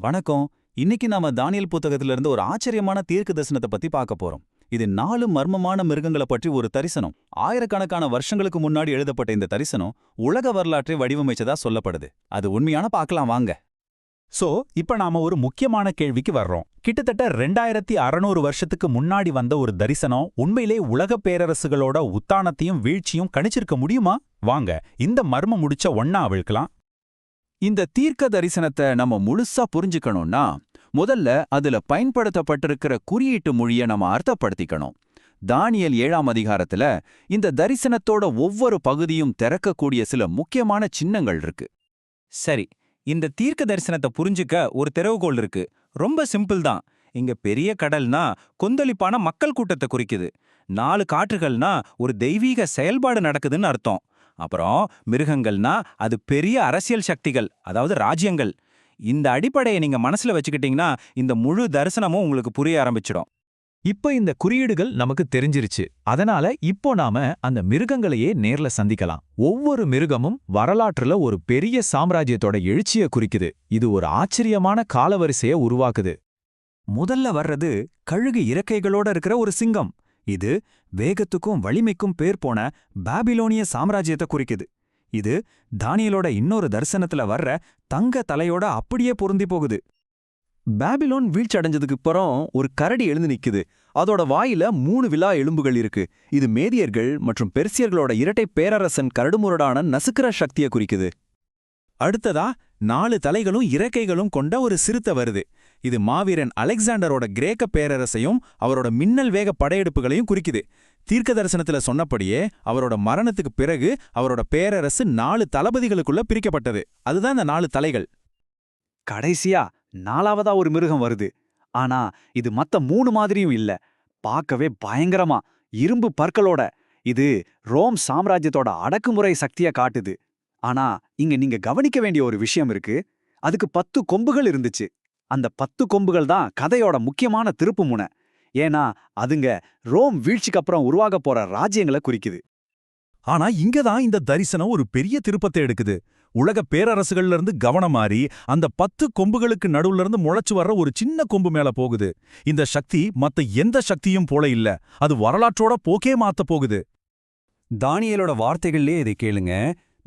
வணக்கம். இன்னைக்கு நாம தானியல் புத்தகத்துல இருந்து ஒரு ஆச்சரியமான தீர்க்க தரிசனத்தை பத்தி பார்க்க போறோம். இது நாலு மர்மமான மிருகங்களை பற்றி ஒரு தரிசனம். ஆயிரக்கணக்கான வருஷங்களுக்கு முன்னாடி எழுதப்பட்ட இந்த தரிசனம் உலக வரலாற்றை வடிவமைச்சதா சொல்லப்படுது. அது உண்மையான பார்க்கலாம் வாங்க. சோ இப்ப நாம ஒரு முக்கியமான கேள்விக்கு வர்றோம். கிட்டத்தட்ட ரெண்டாயிரத்தி அறநூறு வருஷத்துக்கு முன்னாடி வந்த ஒரு தரிசனம் உண்மையிலே உலகப் பேரரசுகளோட உத்தானத்தையும் வீழ்ச்சியும் கணிச்சிருக்க முடியுமா? வாங்க இந்த மர்மம் முடிச்ச ஒன்னா அவிழ்க்கலாம். இந்த தீர்க்க தரிசனத்தை நம்ம முழுசா புரிஞ்சுக்கணும்னா முதல்ல அதுல பயன்படுத்தப்பட்டிருக்கிற குறியீட்டு மொழியை நம்ம அர்த்தப்படுத்திக்கணும். தானியல் ஏழாம் அதிகாரத்துல இந்த தரிசனத்தோட ஒவ்வொரு பகுதியும் திறக்கக்கூடிய சில முக்கியமான சின்னங்கள் இருக்கு. சரி இந்த தீர்க்க தரிசனத்தை புரிஞ்சுக்க ஒரு திறவுகோல் இருக்கு. ரொம்ப சிம்பிள் தான். இங்க பெரிய கடல்னா கொந்தளிப்பான மக்கள் கூட்டத்தை குறிக்குது. நாலு காற்றுகள்னா ஒரு தெய்வீக செயல்பாடு நடக்குதுன்னு அர்த்தம். அப்புறம் மிருகங்கள்னா அது பெரிய அரசியல் சக்திகள் அதாவது ராஜ்யங்கள். இந்த அடிப்படையை நீங்க மனசுல வச்சுக்கிட்டீங்கன்னா இந்த முழு தரிசனமும் உங்களுக்கு புரிய ஆரம்பிச்சிடும். இப்ப இந்த குறியீடுகள் நமக்கு தெரிஞ்சிருச்சு. அதனால இப்போ நாம அந்த மிருகங்களையே நேர்ல சந்திக்கலாம். ஒவ்வொரு மிருகமும் வரலாற்றுல ஒரு பெரிய சாம்ராஜ்யத்தோட எழுச்சிய குறிக்குது. இது ஒரு ஆச்சரியமான காலவரிசைய உருவாக்குது. முதல்ல வர்றது கழுகு இறக்கைகளோட இருக்கிற ஒரு சிங்கம். இது வேகத்துக்கும் வலிமைக்கும் பேர் போன பாபிலோனிய சாம்ராஜ்யத்தை குறிக்குது. இது தானியலோட இன்னொரு தரிசனத்துல வர்ற தங்க தலையோட அப்படியே பொருந்தி போகுது. பாபிலோன் வீழ்ச்சி அடைஞ்சதுக்கு அப்புறம் ஒரு கரடி எழுந்து நிக்குது. அதோட வாயில மூணு விலா எலும்புகள் இருக்கு. இது மேதியர்கள் மற்றும் பெர்சியர்களோட இரட்டை பேரரசன் கரடுமுரடான நசுக்கிற சக்தியை குறிக்குது. அடுத்ததா நாலு தலைகளும் இறக்கைகளும் கொண்ட ஒரு சிறுத்தை வருது. இது மாவீரன் அலெக்சாண்டரோட கிரேக்க பேரரசையும் அவரோட மின்னல் வேக படையெடுப்புகளையும் குறிக்குது. தீர்க்க தரிசனத்தில் சொன்னபடியே அவரோட மரணத்துக்கு பிறகு அவரோட பேரரசு நாலு தளபதிகளுக்குள்ள பிரிக்கப்பட்டது. அதுதான் இந்த நாலு தலைகள். கடைசியா நாலாவதா ஒரு மிருகம் வருது. ஆனா இது மத்த மூணு மாதிரியும் இல்ல. பார்க்கவே பயங்கரமா இரும்பு பற்களோட. இது ரோம் சாம்ராஜ்யத்தோட அடக்குமுறை சக்தியை காட்டுது. ஆனா இங்க நீங்க கவனிக்க வேண்டிய ஒரு விஷயம் இருக்கு. அதுக்கு பத்து கொம்புகள் இருந்துச்சு. அந்த பத்து கொம்புகள் தான் கதையோட முக்கியமான திருப்புமுனை ஏன்னா அதுங்க ரோம் வீழ்ச்சிக்கு அப்புறம் உருவாக போற ராஜ்யங்களை குறிக்குது. ஆனா இங்கதான் இந்த தரிசனம் ஒரு பெரிய திருப்பத்தை எடுக்குது. உலக பேரரசுகள்ல இருந்து கவனம் மாறி அந்த பத்து கொம்புகளுக்கு நடுவுல இருந்து முளைச்சு வர்ற ஒரு சின்ன கொம்பு மேல போகுது. இந்த சக்தி மத்த எந்த சக்தியும் போல இல்ல. அது வரலாற்றோட போக்கே மாத்த போகுது. தானியலோட வார்த்தைகள்லே இதை கேளுங்க.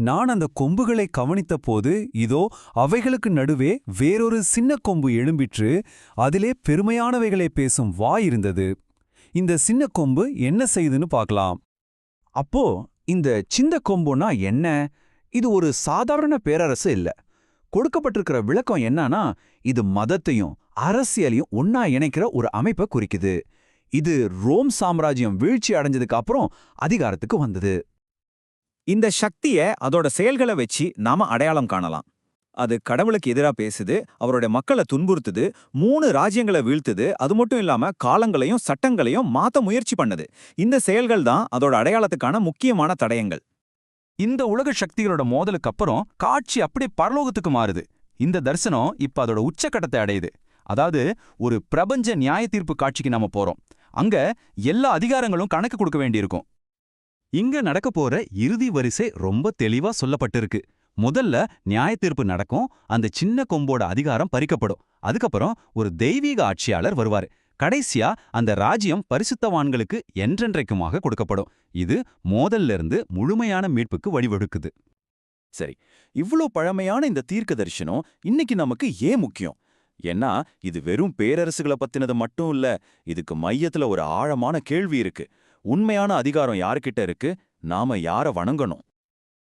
நான் அந்த கொம்புகளை கவனித்த போது இதோ அவைகளுக்கு நடுவே வேறொரு சின்ன கொம்பு எழும்பிற்று அதிலே பெருமையானவைகளை பேசும் வாய் இருந்தது. இந்த சின்ன கொம்பு என்ன செய்யுதுன்னு பார்க்கலாம். அப்போ இந்த சின்ன கொம்புனா என்ன? இது ஒரு சாதாரண பேரரசு இல்ல. கொடுக்கப்பட்டிருக்கிற விளக்கம் என்னன்னா இது மதத்தையும் அரசியலையும் ஒன்னா இணைக்கிற ஒரு அமைப்பை குறிக்குது. இது ரோம் சாம்ராஜ்யம் வீழ்ச்சி அடைஞ்சதுக்கு அப்புறம் அதிகாரத்துக்கு வந்தது. இந்த சக்திய அதோட செயல்களை வச்சு நாம அடையாளம் காணலாம். அது கடவுளுக்கு எதிரா பேசுது அவருடைய மக்களை துன்புறுத்துது மூணு ராஜ்யங்களை வீழ்த்துது அது மட்டும் இல்லாம காலங்களையும் சட்டங்களையும் மாத்த முயற்சி பண்ணுது. இந்த செயல்கள் தான் அதோட அடையாளத்துக்கான முக்கியமான தடயங்கள். இந்த உலக சக்திகளோட மோதலுக்கு அப்புறம் காட்சி அப்படியே பரலோகத்துக்கு மாறுது. இந்த தரிசனம் இப்ப அதோட உச்சக்கட்டத்தை அடையுது. அதாவது ஒரு பிரபஞ்ச நியாய தீர்ப்பு காட்சிக்கு நாம போறோம். அங்க எல்லா அதிகாரங்களும் கணக்கு கொடுக்க வேண்டியிருக்கும். இங்க நடக்க போற இறுதி வரிசை ரொம்ப தெளிவா சொல்லப்பட்டிருக்கு. முதல்ல நியாய தீர்ப்பு நடக்கும் அந்த சின்ன கொம்போட அதிகாரம் பறிக்கப்படும். அதுக்கப்புறம் ஒரு தெய்வீக ஆட்சியாளர் வருவாரு. கடைசியா அந்த ராஜ்யம் பரிசுத்தவான்களுக்கு என்றென்றைக்குமாக கொடுக்கப்படும். இது மோதல்ல இருந்து முழுமையான மீட்புக்கு வழிவகுக்குது. சரி இவ்ளோ பழமையான இந்த தீர்க்க தரிசனம் இன்னைக்கு நமக்கு ஏன் முக்கியம்? ஏன்னா இது வெறும் பேரரசுகளை பத்தினது மட்டும் இல்ல இதுக்கு மையத்துல ஒரு ஆழமான கேள்வி இருக்கு. உண்மையான அதிகாரம் யாருக்கிட்ட இருக்கு? நாம யார வணங்கணும்?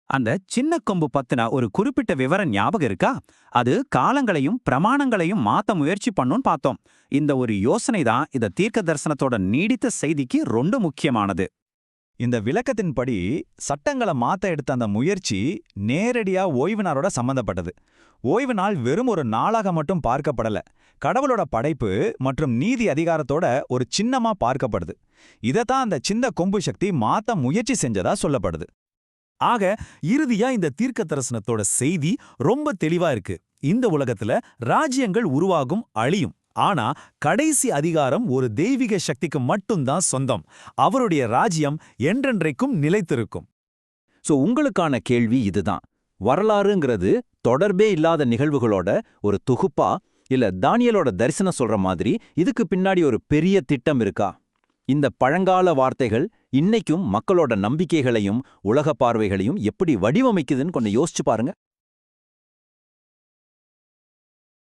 அந்த சின்ன கொம்பு பத்தின ஒரு குறிப்பிட்ட விவரம் ஞாபகம் இருக்கா? அது காலங்களையும் பிரமாணங்களையும் மாத்த முயற்சி பண்ணுன்னு பார்த்தோம். இந்த ஒரு யோசனை தான் இந்த தீர்க்க தரிசனத்தோட நீடித்த செய்திக்கு ரொம்ப முக்கியமானது. இந்த விளக்கத்தின்படி சட்டங்களை மாத்த எடுத்த அந்த முயற்சி நேரடியா ஓய்வு நாளோட சம்பந்தப்பட்டது. ஓய்வு நாள் வெறும் ஒரு நாளாக மட்டும் பார்க்கப்படல. கடவுளோட படைப்பு மற்றும் நீதி அதிகாரத்தோட ஒரு சின்னமா பார்க்கப்படுது. இதத்தான் அந்த சின்ன கொம்பு சக்தி மாத்த முயற்சி செஞ்சதா சொல்லப்படுது. ஆக இறுதியா இந்த தீர்க்க தரிசனத்தோட செய்தி ரொம்ப தெளிவா இருக்கு. இந்த உலகத்துல ராஜ்யங்கள் உருவாகும் அழியும். ஆனா கடைசி அதிகாரம் ஒரு தெய்வீக சக்திக்கு மட்டும்தான் சொந்தம். அவருடைய ராஜ்யம் என்றென்றைக்கும் நிலைத்திருக்கும். சோ உங்களுக்கான கேள்வி இதுதான். வரலாறுங்கிறது தொடர்பே இல்லாத நிகழ்வுகளோட ஒரு தொகுப்பா? இல்ல தானியலோட தரிசனம் சொல்ற மாதிரி இதுக்கு பின்னாடி ஒரு பெரிய திட்டம் இருக்கா? இந்த பழங்கால வார்த்தைகள் இன்னைக்கும் மக்களோட நம்பிக்கைகளையும் உலக பார்வைகளையும் எப்படி வடிவமைக்குதுன்னு கொஞ்சம் யோசிச்சு பாருங்க.